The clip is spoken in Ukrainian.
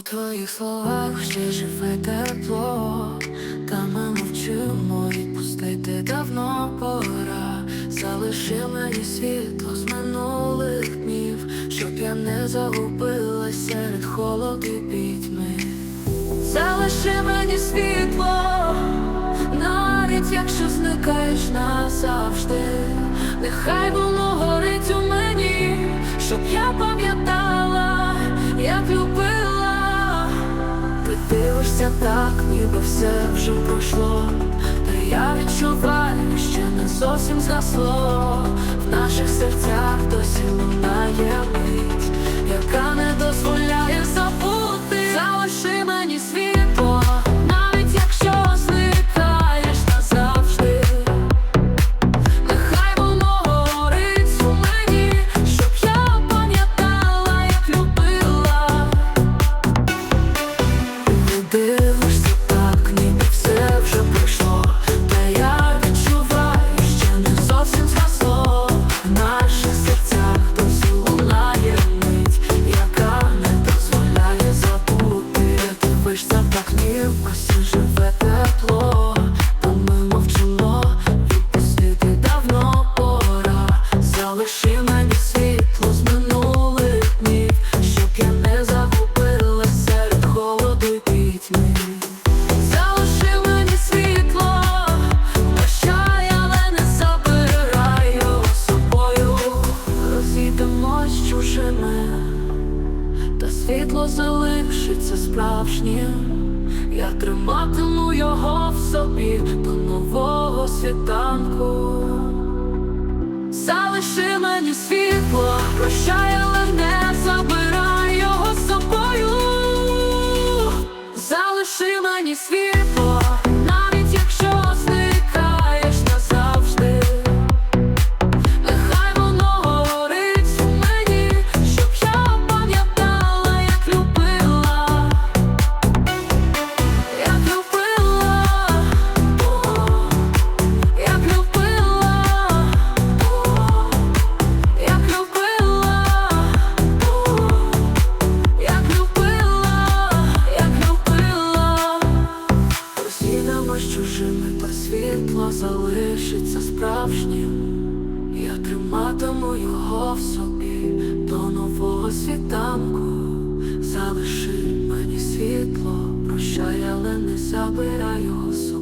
У твоїх словах ще живе тепло, та ми мовчимо і пустити давно пора. Залиши мені світло з минулих днів, щоб я не загубилась серед холоду пітьми. Залиши мені світло, навіть якщо зникаєш назавжди, нехай воно горить у мені, щоб я пам'ятала, як любила. Дивишся так, ніби все вже пройшло. Та я відчуваю, ще не зовсім згасло. Ніби живе тепло. Та ми мовчимо, відпустити давно пора. Залиши мені світло з минулих днів, щоб я не загубила серед холоду пітьми. Залиши мені світло, прощай, але не забирай його з собою. Розійдемось чужими, та світло залишиться справжнім. Триматиму його в собі до нового світанку. Залиши мені світло, прощай, але не забирай його з собою. Залиши мені світло, світло залишиться справжнім. Я триматиму його в собі до нового світанку. Залиши мені світло, прощай, але не забирай його з собою.